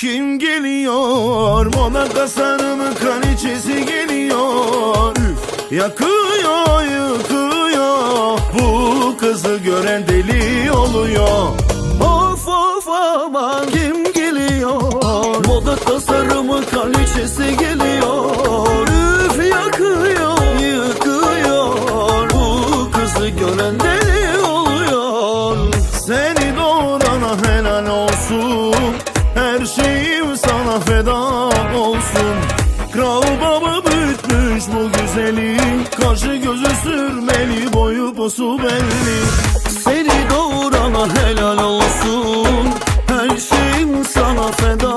Kim geliyor? Moda tasarımı kraliçesi geliyor. Üf, Yakıyor yıkıyor. Bu kızı gören deli oluyor. Of of aman kim geliyor? Moda tasarımı kraliçesi geliyor posu belli. Seni doğurana helal olsun. Her şeyim sana feda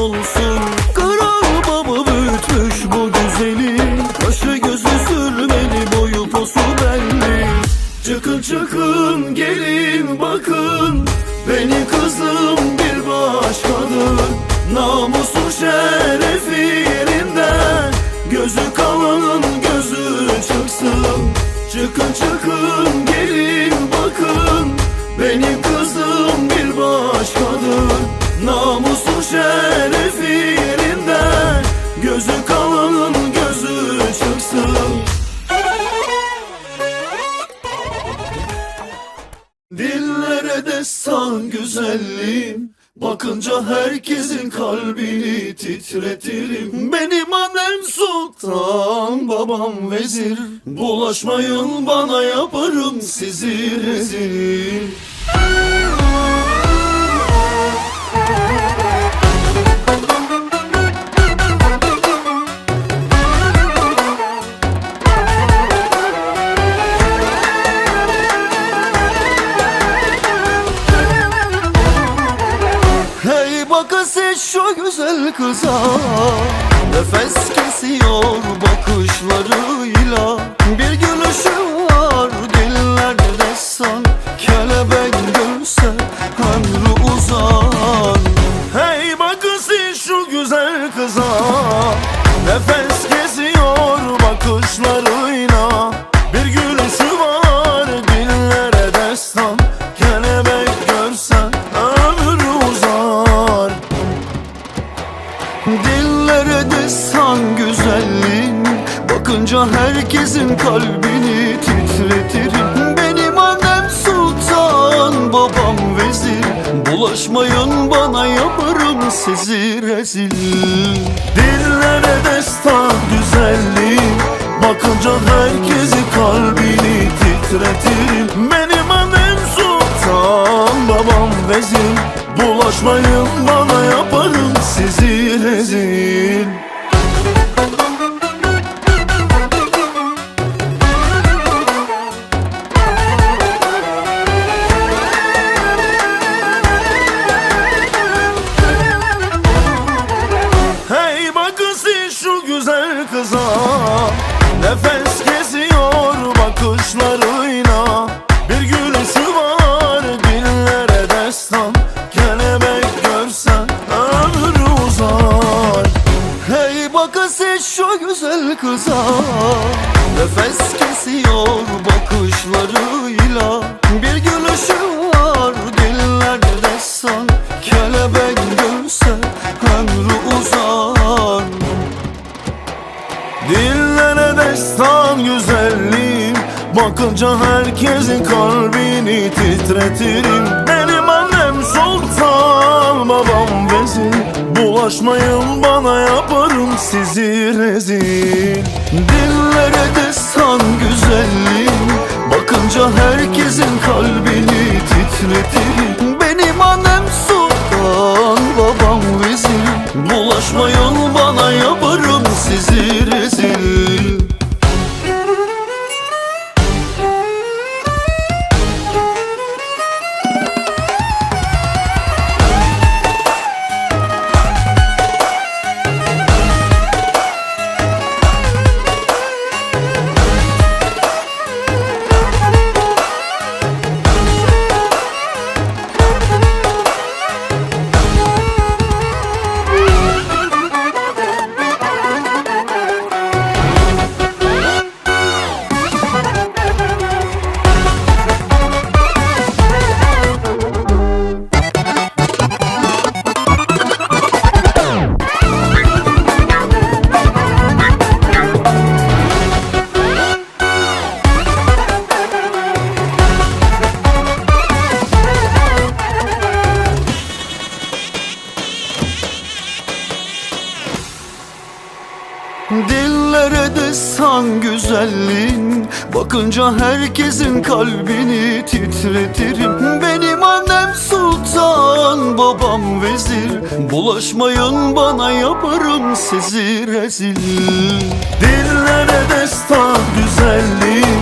olsun. Kral baba büyütmüş bu güzeli. Kaşı gözü sürmeli boyu posu belli. Çıkın çıkın gelin bakın. Beni kızım bir başkadır. Namusu şerefi Gözü çıksın Çıkın çıkın gelin bakın. Benim kızım bir başkadır. Namusu şerefi yerinden Gözü kalanın gözü çıksın. Dillere destan güzelliğim Bakınca herkesin kalbini titretirim. Benim annem sultan, babam vezir. Bulaşmayın bana yaparım sizi rezil kıza. Nefes kesiyor herkesin kalbini titretirim. Benim annem sultan, babam vezir. Bulaşmayın bana yaparım sizi rezil. Dillere destan güzelliğin Bakınca herkesin kalbini titretirim. Benim annem sultan, babam vezir. Bulaşmayın bana yaparım sizi rezil Nefes kesiyor bakışlarıyla Bakınca herkesin kalbini titretirim. Benim annem sultan, babam vezir. Bulaşmayın bana yaparım sizi rezil. Dillere destan güzelliğim. Bakınca herkesin kalbini titretirim. Benim annem sultan, babam vezir. Bulaşmayın bana yaparım sizi rezil sultan güzelliğin Bakınca herkesin kalbini titretir Benim annem sultan babam vezir. Bulaşmayın bana yaparım sizi rezil. Dillere destan güzelliğin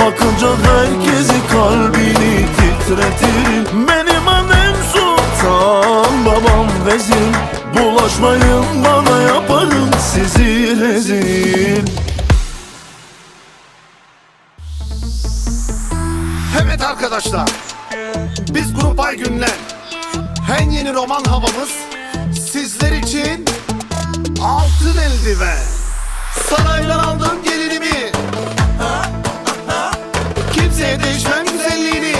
Bakınca herkesin kalbini titretir Benim annem sultan babam vezir. Bulaşmayın bana yaparım sizi rezil arkadaşlar. Biz Grup Aygünler En yeni roman havamız Sizler için Altın eldiven. Saraydan aldım gelinimi. Kimseye değişmem güzelliğini.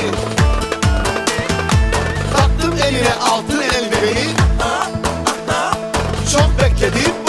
Taktım eline altın eldiveni Çok bekledim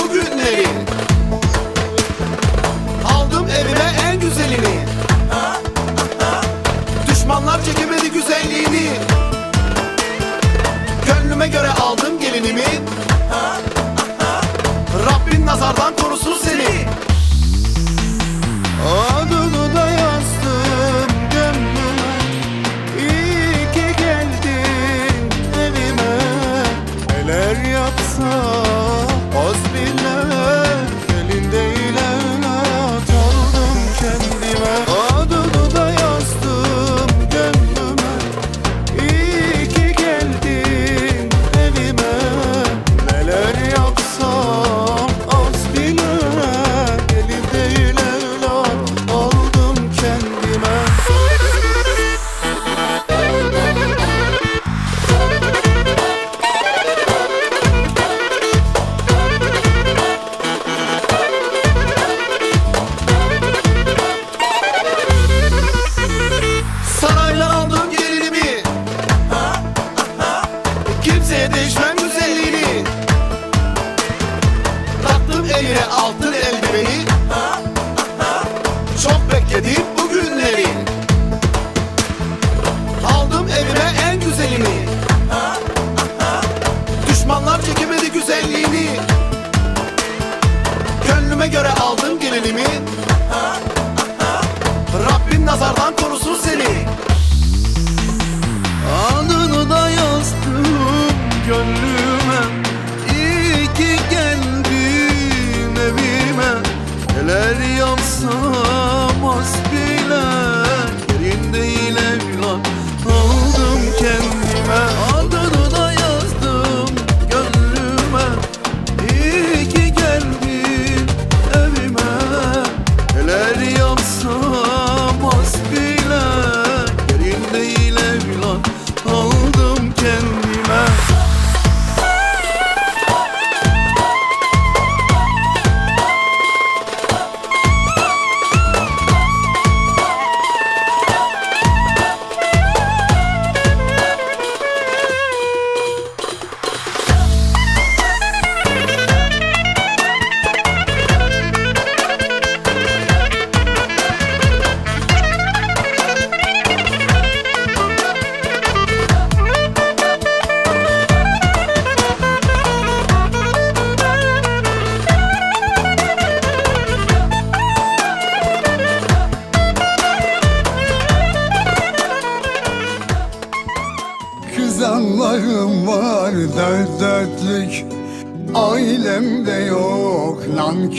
korusun seni. Adını da yazdım gönlüme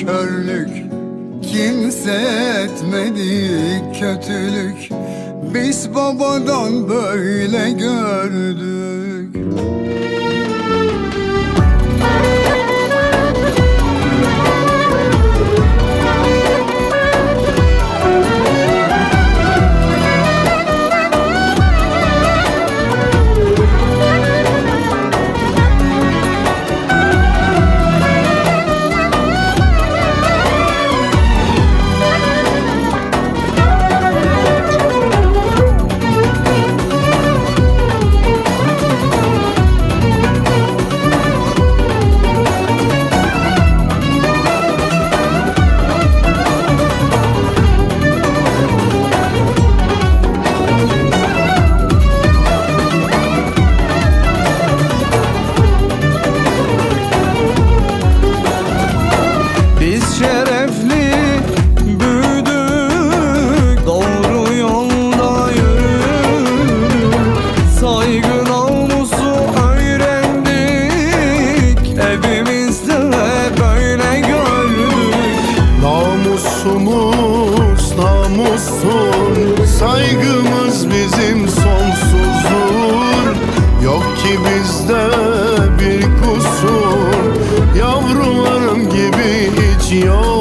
nankörlük Kimse etmedi kötülük. Biz babadan böyle gördük canción.